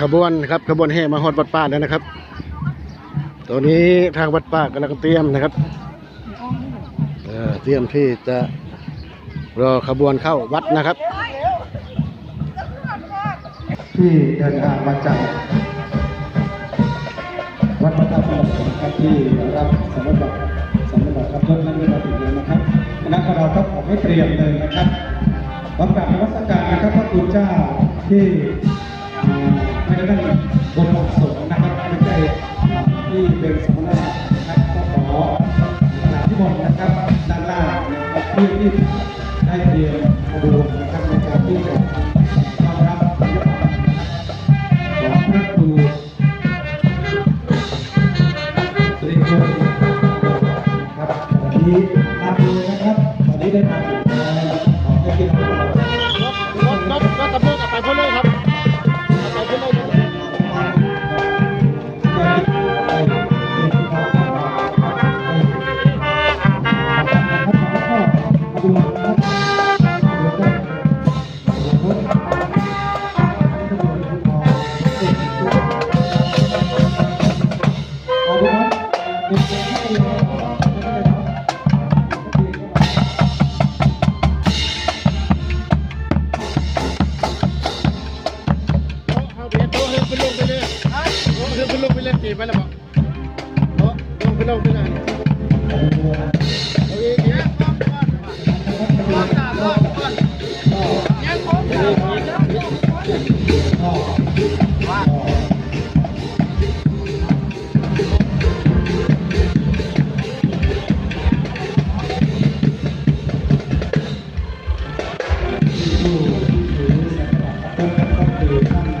ขบวนครับขบวนแห่มาฮอดวัดป่าแล้วนะครับตอนนี้ทางวัดป่ากำลังเตรียมนะครับเตรียมที่จะรอขบวนเข้าวัดนะครับ ที่เดินทางมาจากวัดพระธาตุพนมนะครับที่รับสมบัติสมบัติรับยศนั้นไม่มาถึงเลยนะครับคณะของเราก็ขอให้เตรียมเลยนะครับร้อมกับนวัตการนะครับพระคุณเจ้าที่าไม่ได้เป็นบนสงนะครับไม่ใช่ที่เป็นสมณะนะครับก็ขอกราที่บนนะครับด้านล่างนะครับที่ที่ได้เตรียมขบวนนะครับในการที่จะต้อนรับพระยศของพระครูตรีโกครับวันนี้ตามดูนะครับวันนี้ได้มา ลงไปเลยตีไปแล้วบอกโตลงไปลงไปเลยเอาอีกเนี่ยผู้ที่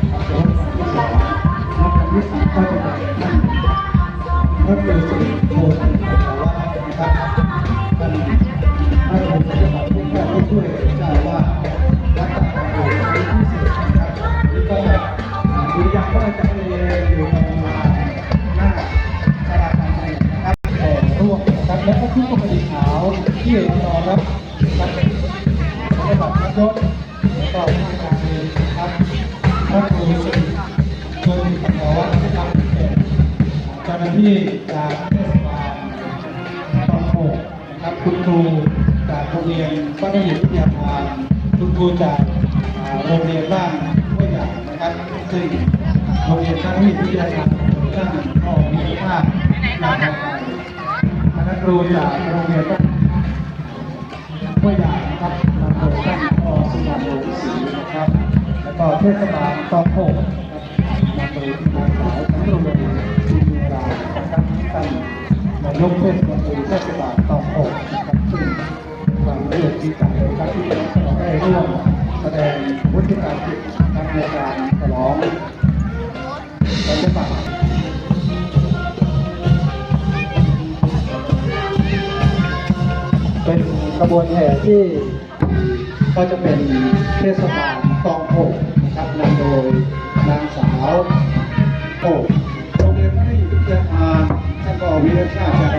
ครับแล้วก็ผู้กำกับขาวที่อยู่รอรับรับปฏิบัติรับยศต่อทางการเรียนครับพระครูสิริโพธิปัสสาวะนะครับเจ้าหน้าที่จากเทศบาลตอนหกนะครับคุณครูจากโรงเรียนวัดหินวิทยาคารคุณครูจากโรงเรียนบ้านห้วยใหญ่นะครับซึ่งโรงเรียนบ้านหินวิทยาคารท่านพ่อมีภาพนะครับ รูจากโรงเรียนบ้นห้วยใหญ่นะครับนำโดยท่านพ่อสุนันท์โลวิศรีนะครับ แล้วก็เทศบาลตอนหกนำโดยนางสาวสำรวจจินดานะครับท่านนายกเทศมนตรีเทศบาลตองโอกนะครับซึ่งความรู้สึกดีใจนะครับที่เราได้ร่วมแสดงวุฒิการจิตนะครับในการฉลองรัฐบาล เป็นกระบวนแห่ที่ก็จะเป็นเทศบาลตองโกนะครับนำโดยนางสาวโอกโรงเรียนที่วิทยาคารท่านก็วิทยาชาติ